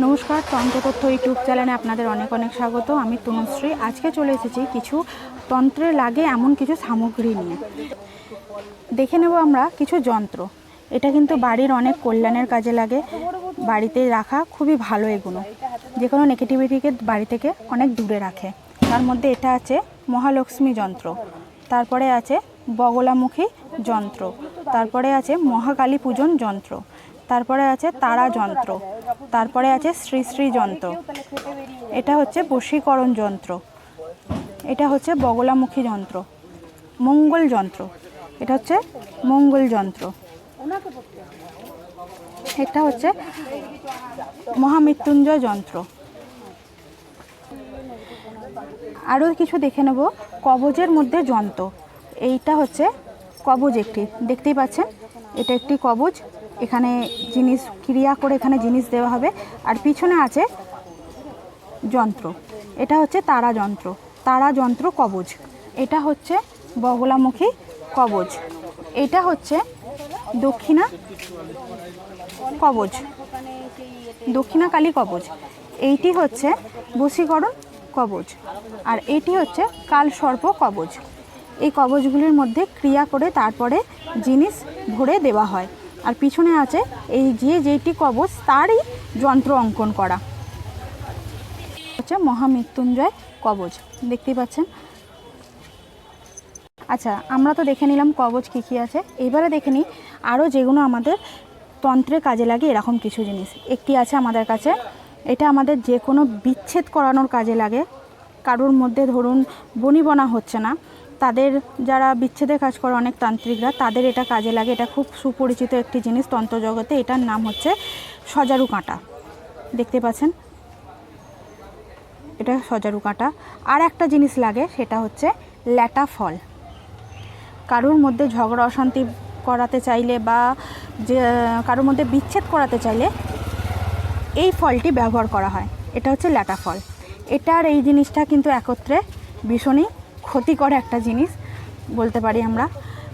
নমস্কার তন্ত্রতথ্য ইউটিউব চ্যানেলে আপনাদের অনেক অনেক স্বাগত। আমি তনুশ্রী। আজকে চলে এসেছি কিছু তন্ত্রে লাগে এমন কিছু সামগ্রী নিয়ে। দেখে নেব আমরা কিছু যন্ত্র। এটা কিন্তু বাড়ির অনেক কল্যাণের কাজে লাগে। বাড়িতে রাখা খুবই ভালো এগুলো। যে কোনো নেগেটিভিটিকে বাড়ি থেকে অনেক দূরে রাখে। তার মধ্যে এটা আছে মহালক্ষ্মী যন্ত্র। তারপরে আছে বগলামুখী যন্ত্র। তারপরে আছে মহাকালী পূজন যন্ত্র। তারপরে আছে তারা যন্ত্র। তারপরে আছে শ্রী শ্রী যন্ত্র। এটা হচ্ছে বশীকরণ যন্ত্র। এটা হচ্ছে বগলামুখী যন্ত্র। মঙ্গল যন্ত্র। এটা হচ্ছে মঙ্গল যন্ত্র। এটা হচ্ছে মহামৃত্যুঞ্জয় যন্ত্র। আরও কিছু দেখে নেব। কবজের মধ্যে যন্ত্র। এইটা হচ্ছে কবজ একটি। দেখতেই পাচ্ছেন? এটা একটি কবজ। এখানে জিনিস, ক্রিয়া করে এখানে জিনিস দেওয়া হবে। আর পিছনে আছে যন্ত্র। এটা হচ্ছে তারা যন্ত্র। তারা যন্ত্র কবজ। এটা হচ্ছে বগলামুখী কবজ। এটা হচ্ছে দক্ষিণা কবজ। দক্ষিণা কালী কবজ। এইটি হচ্ছে বশীকরণ কবজ। আর এটি হচ্ছে কাল সর্প কবজ। এই কবজগুলির মধ্যে ক্রিয়া করে তারপরে জিনিস ভরে দেওয়া হয়। আর পিছনে আছে এই যে যেটি কবচ, তারই যন্ত্র অঙ্কন করা। হচ্ছে মহামৃত্যুঞ্জয় কবচ, দেখতেই পাচ্ছেন? আচ্ছা আমরা তো দেখে নিলাম কবচ কী কী আছে। এবারে দেখে নিই, আরও যেগুলো আমাদের তন্ত্রে কাজে লাগে এরকম কিছু জিনিস। একটি আছে আমাদের কাছে, এটা আমাদের যে কোনো বিচ্ছেদ করানোর কাজে লাগে। কারোর মধ্যে ধরুন বনিবনা হচ্ছে না তাদের যারা বিচ্ছেদের কাজ করে অনেক তান্ত্রিকরা, তাদের এটা কাজে লাগে। এটা খুব সুপরিচিত একটি জিনিস তন্ত্র জগতে এটার নাম হচ্ছে সজারু কাঁটা। দেখতে পাচ্ছেন? এটা সজারু কাঁটা। আর একটা জিনিস লাগে, সেটা হচ্ছে ল্যাটা ফল। কারোর মধ্যে ঝগড়া, অশান্তি করাতে চাইলে বা যে, কারোর মধ্যে বিচ্ছেদ করাতে চাইলে এই ফলটি ব্যবহার করা হয়। এটা হচ্ছে ল্যাটা ফল। এটার এই জিনিসটা কিন্তু একত্রে ভীষণই ক্ষতিকর একটা জিনিস বলতে পারি আমরা।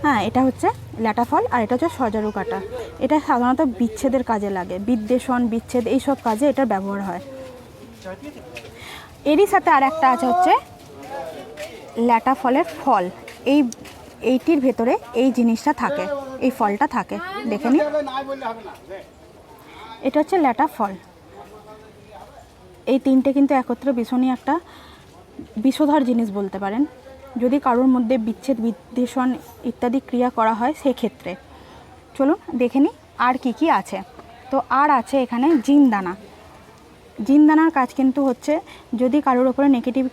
হ্যাঁ এটা হচ্ছে ল্যাটা ফল আর এটা হচ্ছে সজারু কাটা। এটা সাধারণত বিচ্ছেদের কাজে লাগে, বিদ্বেষণ, বিচ্ছেদ এইসব কাজে এটার ব্যবহার হয়। এরই সাথে আর একটা আছে হচ্ছে ল্যাটা ফলের ফল। এই, এইটির ভেতরে এই জিনিসটা থাকে, এই ফলটা থাকে। দেখে নিন। এটা হচ্ছে ল্যাটা ফল এই তিনটে কিন্তু একত্রে ভীষণই একটা বিষধর জিনিস বলতে পারেন। যদি কারোর মধ্যে বিচ্ছেদ, বিদ্বেষণ ইত্যাদি ক্রিয়া করা হয় সেক্ষেত্রে। চলুন দেখে নিই আর কি কি আছে। তো আর আছে এখানে জিনদানা। জিনদানার কাজ কিন্তু হচ্ছে যদি কারোর ওপরে নেগেটিভ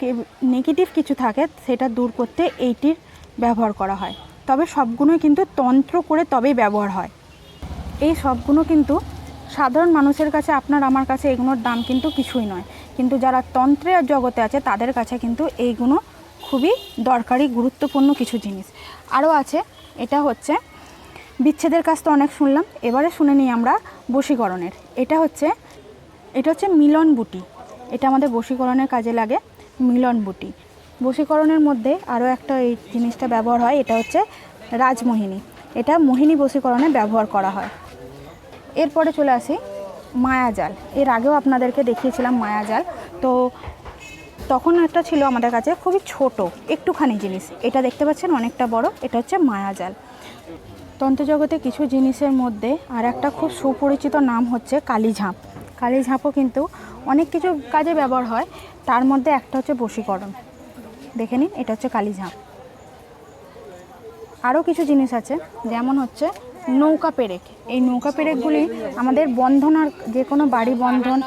নেগেটিভ কিছু থাকে সেটা দূর করতে এইটির ব্যবহার করা হয়। তবে সবগুলোই কিন্তু তন্ত্র করে তবেই ব্যবহার হয়। এই সবগুলো কিন্তু সাধারণ মানুষের কাছে আপনার, আমার কাছে এগুলোর দাম কিন্তু কিছুই নয়। কিন্তু যারা তন্ত্রের জগতে আছে তাদের কাছে কিন্তু এইগুলো খুবই দরকারি, গুরুত্বপূর্ণ কিছু জিনিস। আরও আছে, এটা হচ্ছে, বিচ্ছেদের কাজ তো অনেক শুনলাম, এবারে শুনে নিই আমরা বশীকরণের। এটা হচ্ছে এটা হচ্ছে মিলন বুটি। এটা আমাদের বশীকরণের কাজে লাগে, মিলন বুটি। বশীকরণের মধ্যে আরও একটা এই জিনিসটা ব্যবহার হয়, এটা হচ্ছে রাজমোহিনী। এটা মোহিনী বশীকরণে ব্যবহার করা হয়। এরপরে চলে আসি, মায়াজাল। এর আগেও আপনাদেরকে দেখিয়েছিলাম মায়াজাল। তো তখন একটা ছিল আমাদের কাছে খুবই ছোট, একটুখানি জিনিস। এটা দেখতে পাচ্ছেন অনেকটা বড়, এটা হচ্ছে মায়াজাল তন্ত্রজগতে কিছু জিনিসের মধ্যে আর একটা খুব সুপরিচিত নাম হচ্ছে কালীঝাঁপ কালীঝাঁপও কিন্তু অনেক কিছু কাজে ব্যবহার হয়, তার মধ্যে একটা হচ্ছে বশীকরণ। দেখে নিন, এটা হচ্ছে কালীঝাঁপ আরও কিছু জিনিস আছে, যেমন হচ্ছে নৌকা পেরেক। এই নৌকা পেরেকগুলি আমাদের বন্ধন আর যে কোনো বাড়ি বন্ধন,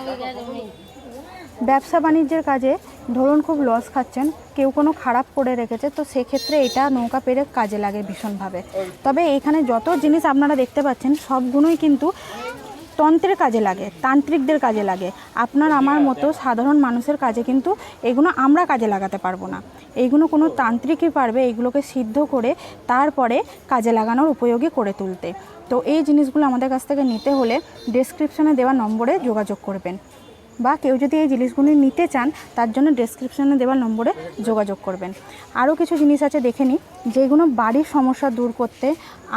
ব্যবসা বাণিজ্যের কাজে ধরুন খুব লস খাচ্ছেন, কেউ কোনো খারাপ করে রেখেছে, তো সেক্ষেত্রে এটা নৌকা পেরে কাজে লাগে ভীষণভাবে। তবে এখানে যত জিনিস আপনারা দেখতে পাচ্ছেন, সবগুলোই কিন্তু তন্ত্রের কাজে লাগে, তান্ত্রিকদের কাজে লাগে। আপনার আমার মতো সাধারণ মানুষের কাজে কিন্তু এগুলো আমরা কাজে লাগাতে পারব না। এইগুলো কোনো তান্ত্রিকই পারবে এইগুলোকে সিদ্ধ করে তারপরে কাজে লাগানোর উপযোগী করে তুলতে। তো এই জিনিসগুলো আমাদের কাছ থেকে নিতে হলে ডেসক্রিপশনে দেওয়া নম্বরে যোগাযোগ করবেন। বা কেউ যদি এই জিনিসগুলি নিতে চান, তার জন্য ডেসক্রিপশনে দেওয়া নম্বরে যোগাযোগ করবেন। আরও কিছু জিনিস আছে, দেখে নিই যেগুলো বাড়ির সমস্যা দূর করতে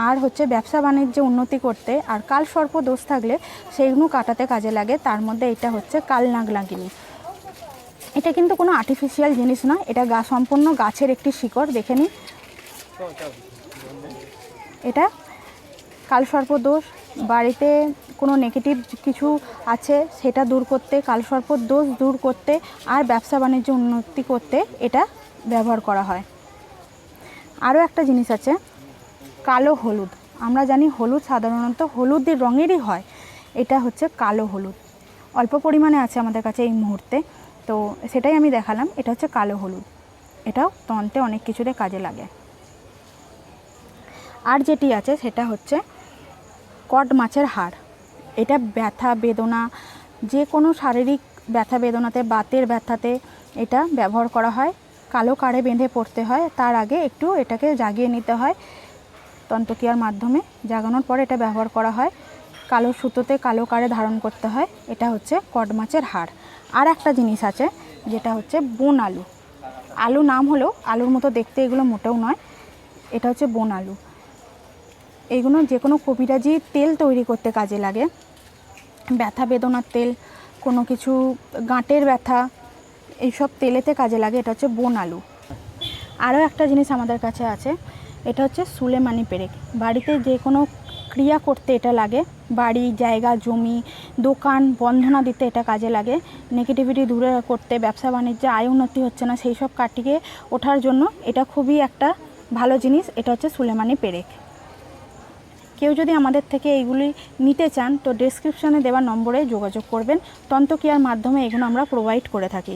আর হচ্ছে ব্যবসা বাণিজ্যে উন্নতি করতে আর কাল সর্প দোষ থাকলে সেইগুলো কাটাতে কাজে লাগে, তার মধ্যে এটা হচ্ছে কাল লাগিনি এটা কিন্তু কোনো আর্টিফিশিয়াল জিনিস না এটা গা, সম্পূর্ণ গাছের একটি শিকড়, দেখে নিই এটা কালসর্প দোষ বাড়িতে কোনো নেগেটিভ কিছু আছে, সেটা দূর করতে কালসর্প দোষ দূর করতে আর ব্যবসা বাণিজ্য উন্নতি করতে এটা ব্যবহার করা হয়। আরও একটা জিনিস আছে, কালো হলুদ। আমরা জানি হলুদ সাধারণত হলুদের রঙেরই হয়। এটা হচ্ছে কালো হলুদ। অল্প পরিমাণে আছে আমাদের কাছে এই মুহূর্তে। তো সেটাই আমি দেখালাম, এটা হচ্ছে কালো হলুদ। এটাও তন্ত্রে অনেক কিছুতে কাজে লাগে। আর যেটি আছে সেটা হচ্ছে কড মাছের হাড়। এটা ব্যথা, বেদনা যে কোনো শারীরিক ব্যথা, বেদনাতে, বাতের ব্যথাতে এটা ব্যবহার করা হয়। কালো কাড়ে বেঁধে পড়তে হয়। তার আগে একটু এটাকে জাগিয়ে নিতে হয়। তন্তক্রিয়ার মাধ্যমে জাগানোর পর এটা ব্যবহার করা হয়। কালো সুতোতে কালো কারে ধারণ করতে হয়। এটা হচ্ছে কড মাছের হাড়। আর একটা জিনিস আছে, যেটা হচ্ছে বন আলু। আলু নাম হলেও আলুর মতো দেখতে এগুলো মোটেও নয়। এটা হচ্ছে বন আলু। এইগুলো যে কোনো কবিরাজি তেল তৈরি করতে কাজে লাগে। ব্যথা বেদনার তেল, কোনো কিছু, গাঁটের ব্যথা, এইসব তেলেতে কাজে লাগে, এটা হচ্ছে বন আলু। আরও একটা জিনিস আমাদের কাছে আছে, এটা হচ্ছে সুলেমানি পেরেক। বাড়িতে যে কোনো ক্রিয়া করতে এটা লাগে, বাড়ি, জায়গা, জমি, দোকান, বন্ধনা দিতে এটা কাজে লাগে। নেগেটিভিটি দূরে করতে, ব্যবসা বাণিজ্যে আয় উন্নতি হচ্ছে না, সেই সব কাটিয়ে ওঠার জন্য এটা খুবই একটা ভালো জিনিস, এটা হচ্ছে সুলেমানি পেরেক। কেউ যদি আমাদের থেকে এইগুলি নিতে চান, তো ডেসক্রিপশানে দেওয়া নম্বরে যোগাযোগ করবেন। তন্ত্রক্রিয়ার মাধ্যমে এগুলো আমরা প্রোভাইড করে থাকি।